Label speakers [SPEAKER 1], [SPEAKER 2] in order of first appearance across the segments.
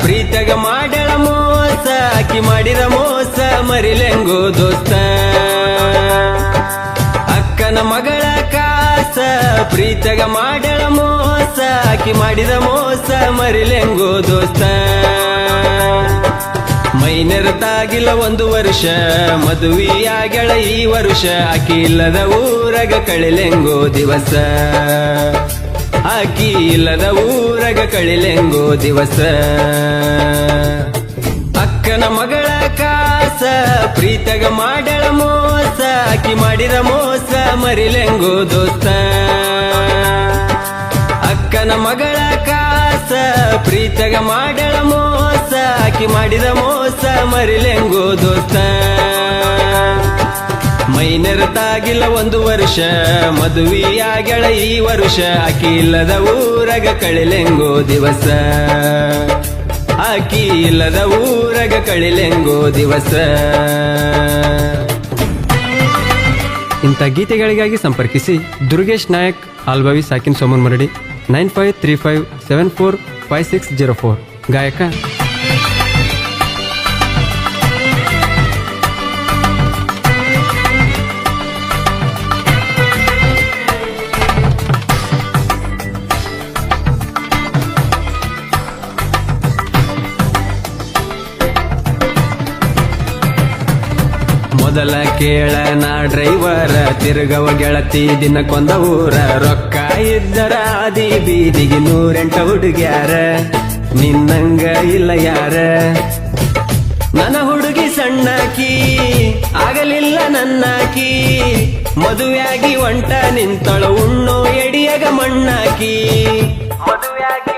[SPEAKER 1] ಪ್ರೀತಗ ಮಾಡಳ ಮೋಸ ಆಕಿ ಮಾಡಿದ ಮೋಸ, ಮರಿಲೆಂಗೋ ದೋಸ್ತ. ಅಕ್ಕನ ಮಗಳ ಕಾಸ ಪ್ರೀತಗ ಮಾಡಳ ಮೋಸ ಆಕಿ ಮಾಡಿದ ಮೋಸ, ಮರಿಲೆಂಗೋ ದೋಸ್ತ. ಮೈನೆರತಾಗಿಲ್ಲ ಒಂದು ವರ್ಷ ಮದುವೆಯಾಗಳ ಈ ವರ್ಷ ಆಕಿ ಇಲ್ಲದ ಊರಗ ಕಳಿಲೆಂಗೋ ದಿವಸ. ಆಕಿ ಇಲ್ಲದ ಊರಗ ಕಳಿಲೆಂಗೋ ದಿವಸ. ಅಕ್ಕನ ಮಗಳ ಕಾಸ, ಪ್ರೀತಗ ಮಾಡಳ ಮೋಸ ಆಕಿ ಮಾಡಿದ ಮೋಸ ಮರಿಲೆಂಗೋ ದೋಸ್ತ. ಅಕ್ಕನ ಮಗಳ ಕಾಸ, ಪ್ರೀತಗ ಮಾಡಳ ಮೋಸ ಆಕಿ ಮಾಡಿದ ಮೋಸ ಮರಿಲೆಂಗೋ ದೋಸ್ತ. ಮೈನೆರತಾಗಿಲ್ಲ ಒಂದು ವರ್ಷ. ಮದುವೆಯಾಗಳ ಈ ವರ್ಷ. ಆಕಿ ಇಲ್ಲದ ಊರಗ ಕಳಿಲೆಂಗೋ ದಿವಸ. ಆಕಿ ಇಲ್ಲದ ಊರಗ ಕಳಿಲೆಂಗೋ ದಿವಸ. ಇಂಥ ಗೀತೆಗಳಿಗಾಗಿ ಸಂಪರ್ಕಿಸಿ ದುರ್ಗೇಶ್ ನಾಯಕ್, ಆಲ್ಬವಿ ಸಾಕಿನ್ Soman Maradi, nine five three five seven four five six zero four. ಗಾಯಕ ಮೊದಲ ಕೇಳ ನಾ ಡ್ರೈವರ, ತಿರುಗವ ಗೆಳತಿ ದಿನಕ್ಕೊಂದ ಊರ. ರೊಕ್ಕ ಇದ್ದರ ಆದಿ ಬೀದಿಗೆ ನೂರೆಂಟ ಹುಡುಗ್ಯಾರ. ನಿನ್ನಂಗ ಇಲ್ಲ ಯಾರ? ನನ್ನ ಹುಡುಗಿ ಸಣ್ಣಕಿ, ಆಗಲಿಲ್ಲ ನನ್ನಾಕಿ. ಮದುವೆಯಾಗಿ ಒಂಟ ನಿಂತಳು, ಉಣ್ಣೋ ಎಡಿಯಗ ಮಣ್ಣಾಕಿ. ಮದುವೆಯಾಗಿ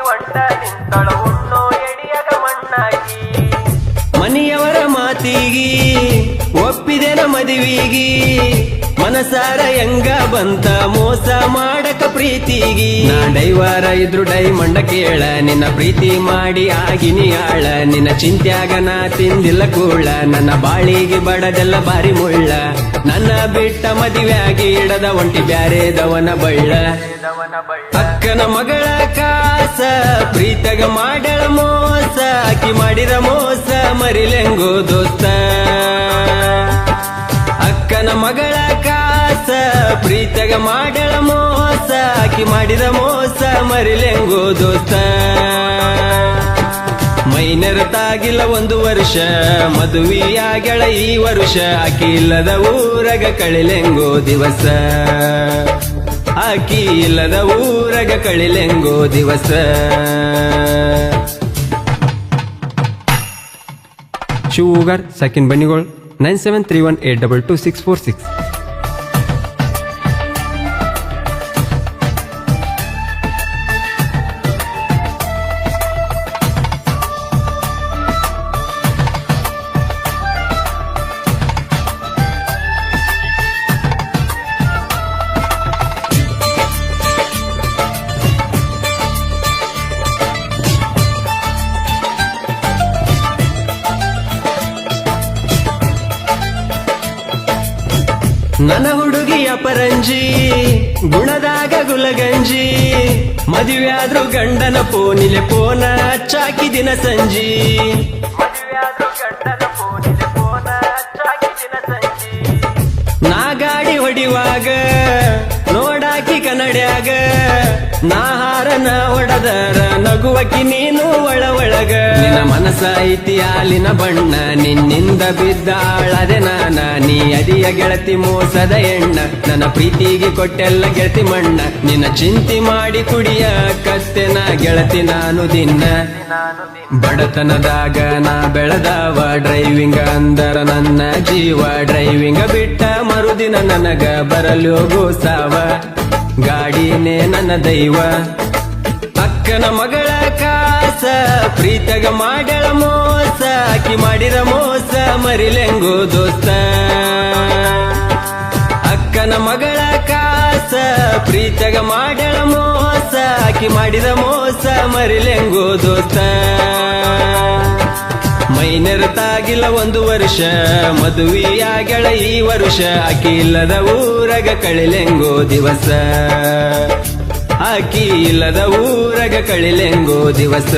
[SPEAKER 1] ಮಾತಿಗಿ ಒಪ್ಪಿದೆನ ಮದುವಿಗಿ. ಮನಸಾರ ಹೆಂಗ ಬಂತ ಮೋಸ ಮಾಡಕ ಪ್ರೀತಿಗಿ. ಡೈವಾರ ಇದ್ರು ಡೈ ಮಂಡ ಕೇಳ, ನಿನ್ನ ಪ್ರೀತಿ ಮಾಡಿ ಆಗಿನಿ ಆಳ. ನಿನ್ನ ಚಿಂತ್ಯಾಗ ನಾ ತಿಂದಿಲ್ಲ ಕೂಳ, ನನ್ನ ಬಾಳಿಗೆ ಬಡದೆಲ್ಲ ಬಾರಿ ಮುಳ್ಳ. ನನ್ನ ಬಿಟ್ಟ ಮದುವೆಯಾಗಿ ಇಡದ ಒಂಟಿ ಬ್ಯಾರೆ ದವನ ಬಳ್ಳ. ಅಕ್ಕನ ಮಗಳ ಕಾಸ ಪ್ರೀತಗ ಮಾಡಳ ಮೋಸ ಆಕಿ ಮಾಡಿದ ಮೋಸ, ಮರಿಲೆಂಗು ದೋಸ್ತ ಅಕ್ಕನ ಮಗಳ ಕಾಸ ಪ್ರೀತಗ ಮಾಡಳ ಮೋಸ ಆಕಿ ಮಾಡಿದ ಮೋಸ, ಮರಿಲೆಂಗು ದೋಸ್ತ ಮೈನೆರತಾಗಿಲ್ಲ ಒಂದು ವರ್ಷ ಮದುವೆಯಾಗಳ ಈ ವರ್ಷ ಆಕಿ ಇಲ್ಲದ ಊರಗ ಕಳಿಲೆಂಗೋ ದಿವಸ. ಆಕಿ ಇಲ್ಲದ ಊರಗ ಕಳಿಲೆಂಗೋ ದಿವಸ. ಶಿವೂಗರ್ second ಬನ್ನಿಗೋಳ್ nine seven three one eight double two six four six ನನ್ನ ಹುಡುಗಿಯ ಪರಂಜಿ, ಗುಣದಾಗ ಗುಲಗಂಜಿ, ಮದುವೆ ಆದ್ರೂ ಗಂಡನ ಪೋನಿಲೆ ಪೋನ ಚಾಕಿ ದಿನ ಸಂಜಿ. ನಾ ಗಾಡಿ ಹೊಡಿವಾಗ ನಾ ಒಡದರ ನಗುವಕಿ ನೀನು ಒಳ ಒಳಗ ನಿನ್ನ ಮನಸ ಐತಿ ಹಾಲಿನ ಬಣ್ಣ, ನಿನ್ನಿಂದ ಬಿದ್ದಾಳದೆ ನಾನ. ನೀ ಅದಿಯ ಗೆಳತಿ ಮೋಸದ ಎಣ್ಣ, ನನ್ನ ಪ್ರೀತಿಗೆ ಕೊಟ್ಟೆಲ್ಲ ಗೆಳತಿ ಮಣ್ಣ. ನಿನ್ನ ಚಿಂತಿ ಮಾಡಿ ಕುಡಿಯ ಕತ್ತೆನ ಗೆಳತಿ ನಾನು ದಿನ ಬಡತನದಾಗ ನಾ ಬೆಳೆದವ ಡ್ರೈವಿಂಗ್ ಅಂದರ ನನ್ನ ಜೀವ. ಡ್ರೈವಿಂಗ್ ಬಿಟ್ಟ ಮರುದಿನ ನನಗ ಬರಲು ಗೋಸಾವ. ಗಾಡಿನೇ ನನ್ನ ದೈವ. ಅಕ್ಕನ ಮಗಳ ಕಾಸ, ಪ್ರೀತಗ ಮಾಡಳ ಮೋಸ, ಅಕ್ಕಿ ಮಾಡಿದ ಮೋಸ ಮರಿಲೆಂಗು ದೋಸ್ತ. ಅಕ್ಕನ ಮಗಳ ಕಾಸ, ಪ್ರೀತಗ ಮಾಡಳ ಮೋಸ, ಅಕ್ಕಿ ಮಾಡಿದ ಮೋಸ ಮರಿಲೆಂಗು ದೋಸ್ತ. ಮೈನೆರತಾಗಿಲ್ಲ ಒಂದು ವರ್ಷ ಮದುವೆಯಾಗಳ ಈ ವರ್ಷ ಆಕಿ ಇಲ್ಲದ ಊರಗ ಕಳಿಲೆಂಗೋ ದಿವಸ. ಆಕಿ ಇಲ್ಲದ ಊರಗ ಕಳಿಲೆಂಗೋ ದಿವಸ.